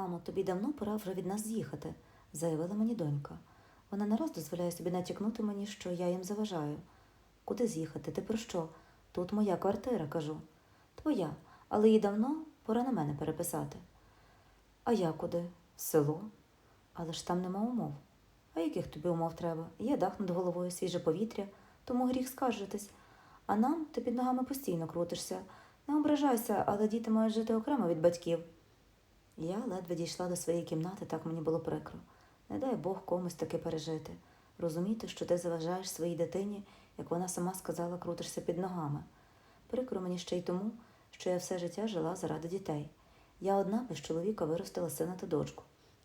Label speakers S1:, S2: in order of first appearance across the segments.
S1: Мамо, тобі давно пора вже від нас з'їхати, заявила мені донька. Вона не раз дозволяє собі натякнути мені, що я їм заважаю. Куди з'їхати? Ти про що? Тут моя квартира, кажу. Твоя, але їй давно пора на мене переписати. А я куди? В село. Але ж там нема умов. А яких тобі умов треба? Є дах над головою, свіже повітря, тому гріх скаржитись. А нам ти під ногами постійно крутишся. Не ображайся, але діти мають жити окремо від батьків. Я ледве дійшла до своєї кімнати, так мені було прикро. Не дай Бог комусь таки пережити. Розуміти, що ти заважаєш своїй дитині, як вона сама сказала, крутишся під ногами. Прикро мені ще й тому, що я все життя жила заради дітей. Я одна без чоловіка виростила сина та дочку.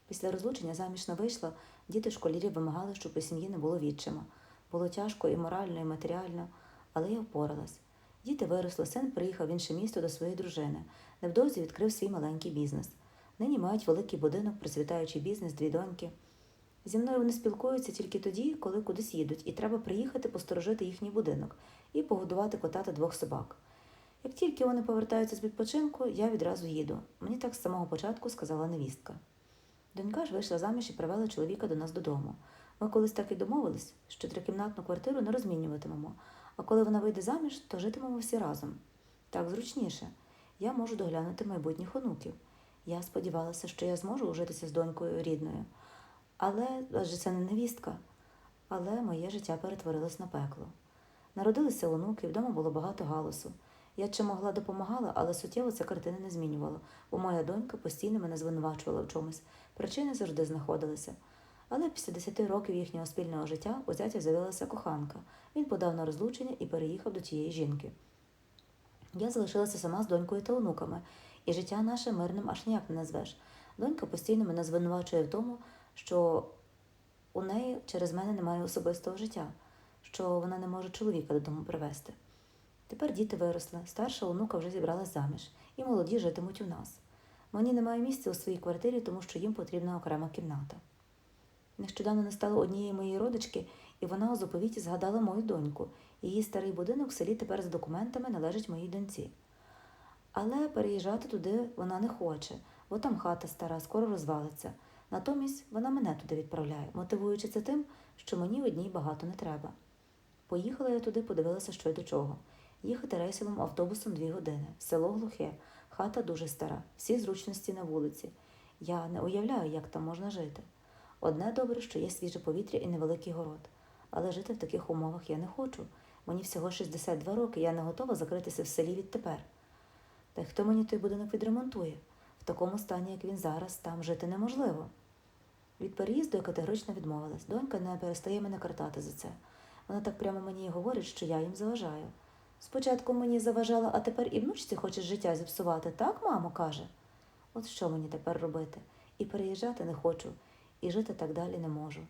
S1: Після розлучення заміж не вийшла, діти школярів вимагали, щоб у сім'ї не було відчима. Було тяжко і морально, і матеріально, але я впоралась. Діти виросли, син приїхав в інше місто до своєї дружини. Невдовзі відкрив свій маленький бізнес. Нині мають великий будинок, процвітаючий бізнес, дві доньки. Зі мною вони спілкуються тільки тоді, коли кудись їдуть, і треба приїхати посторожити їхній будинок і погодувати кота та двох собак. Як тільки вони повертаються з відпочинку, я відразу їду. Мені так з самого початку сказала невістка. Донька ж вийшла заміж і привела чоловіка до нас додому. Ми колись так і домовились, що трикімнатну квартиру не розмінюватимемо, а коли вона вийде заміж, то житимемо всі разом. Так зручніше. Я можу доглянути майбутніх онуків. Я сподівалася, що я зможу ужитися з донькою рідною. Але адже це не невістка. Але моє життя перетворилось на пекло. Народилися онуки, вдома було багато галасу. Я чи могла допомагала, але суттєво ця картина не змінювала, бо моя донька постійно мене звинувачувала в чомусь. Причини завжди знаходилися. Але після десяти років їхнього спільного життя у зятя з'явилася коханка. Він подав на розлучення і переїхав до тієї жінки. Я залишилася сама з донькою та онуками, і життя наше мирним аж ніяк не назвеш. Донька постійно мене звинувачує в тому, що у неї через мене немає особистого життя, що вона не може чоловіка додому привезти. Тепер діти виросли, старша онука вже зібралась заміж, і молоді житимуть у нас. Мені немає місця у своїй квартирі, тому що їм потрібна окрема кімната. Нещодавно не стало однієї моєї родички, і вона у заповіті згадала мою доньку. Її старий будинок в селі тепер з документами належить моїй доньці. Але переїжджати туди вона не хоче, бо там хата стара, скоро розвалиться. Натомість вона мене туди відправляє, мотивуючи це тим, що мені одній багато не треба. Поїхала я туди, подивилася, що й до чого. Їхати рейсовим автобусом дві години. Село глухе, хата дуже стара, всі зручності на вулиці. Я не уявляю, як там можна жити. Одне добре, що є свіже повітря і невеликий город. Але жити в таких умовах я не хочу. Мені всього 62 роки, я не готова закритися в селі відтепер. Та хто мені той будинок відремонтує? В такому стані, як він зараз, там жити неможливо. Від переїзду я категорично відмовилась. Донька не перестає мене картати за це. Вона так прямо мені і говорить, що я їм заважаю. Спочатку мені заважала, а тепер і внучці хоче життя зіпсувати, так, мамо, каже. От що мені тепер робити? І переїжджати не хочу, і жити так далі не можу.